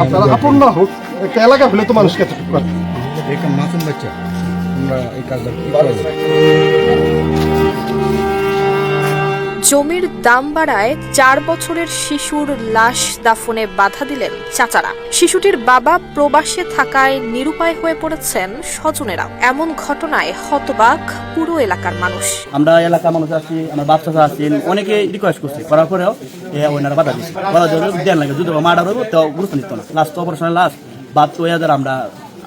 আপনারা আপন না হোক একটা এলাকা হলে তো করে। একটা মাসুম বাচ্চা। আমরা এই কাজটা জমির দাম বাড়ায় চার বছরের শিশুর লাশ দাফনে বাধা দিলেন চাচারা। শিশুটির বাবা প্রবাসে থাকায় নিরুপায় হয়ে পড়েছেন স্বজনেরা। এমন ঘটনায় হতবাক পুরো এলাকার মানুষ। আমরা এলাকার মানুষ আছি, আমার বাচ্চা আছেন, অনেকে রিকোয়েস্ট করছে। করার পরেও ওনারা বাধা দিচ্ছে বাধা দেন লাগে। যদি মার্ডার হইব তো গুরুত্ব নিত না। লাস্ট অপারেশনের লাস্ট বাদ তো আমরা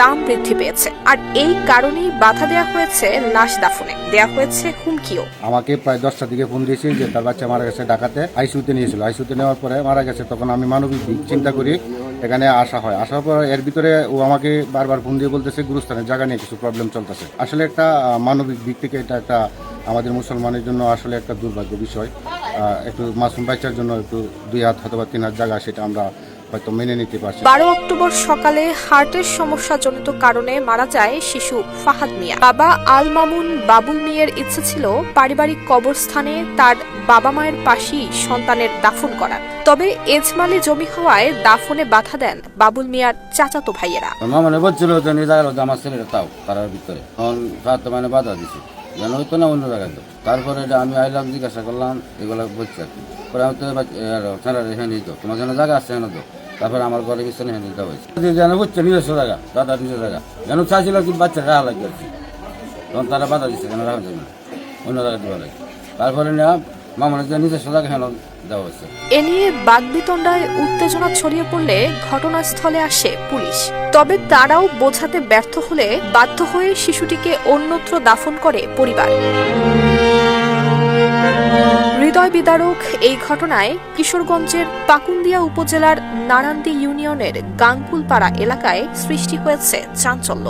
দাম বৃদ্ধি পেয়েছে। আর এই কারণেই বাধা দেওয়া হয়েছে লাশ দাফনে। দেয়া হয়েছে হুমকিও। আমাকে প্রায় দশটার দিকে ফোন দিয়েছে যে তার বাচ্চা মারা গেছে ঢাকাতে। আইসিউতে নিয়েছিল। আইসিউতে নেওয়ার পরে মারা গেছে। তখন আমি মানবিক চিন্তা করি, এখানে আসা হয়। আসার পর এর ভিতরে ও আমাকে বারবার ফোন দিয়ে বলতেছে গুরুস্থানের জায়গা নিয়ে কিছু প্রবলেম চলতেছে। আসলে একটা মানবিক দিক থেকে এটা একটা আমাদের মুসলমানের জন্য আসলে একটা দুর্ভাগ্য বিষয়। একটু মাসুম বাচ্চার জন্য একটু দুই হাত অথবা তিন হাত জায়গা, সেটা আমরা হয়তো মেনে নিতে পারছি বারো অক্টোবর সকালে হার্টের সমস্যাজনিত কারণে মারা যায় শিশু ফাহাদ মিয়া। বাবা আল মামুন বাবুল মিয়ার ইচ্ছে ছিল পারিবারিক কবরস্থানে তার বাবা মায়ের পাশেই সন্তানের দাফন করার তবে এজমালি জমি হওয়ায় দাফনে বাধা দেন বাবুল মিয়ার চাচাতো ভাইয়েরা। মা মানে বলছিল যে নিয়ে জায়গার আমার ছেলেটা তাও তারার ভিতরে। মানে বাধা দিছে। যেন হইতো না অন্য জায়গায় তো তারপরে এটা আমি আইলাম জিজ্ঞাসা করলাম এগুলো বলছি আর কি। পরে আমি তো রেখে তোমার যেন জায়গা আসছে না তো। তারপরে আমার ঘরে বিছানে হেনে দিতে হয়েছে। যেন বুঝছে, নিজস্ব জায়গা, দাদা নিজের জায়গা। যেন চাইছিল কি বাচ্চা রাখা লাগবে তখন তারা বাধা দিচ্ছে কেন রাখা যাবে না অন্য জায়গায় দেওয়া লাগে। তারপরে না মামার যে নিজস্ব জায়গা হেন দেওয়া হয়েছে এ নিয়ে বাগবিতণ্ডায় উত্তেজনা ছড়িয়ে পড়লে ঘটনাস্থলে আসে পুলিশ। তবে তারাও বোঝাতে ব্যর্থ হলে বাধ্য হয়ে শিশুটিকে অন্যত্র দাফন করে পরিবার। হৃদয় বিদারক এই ঘটনায় কিশোরগঞ্জের পাকুন্দিয়া উপজেলার নারান্দি ইউনিয়নের গাঙ্গুলপাড়া এলাকায় সৃষ্টি হয়েছে চাঞ্চল্য।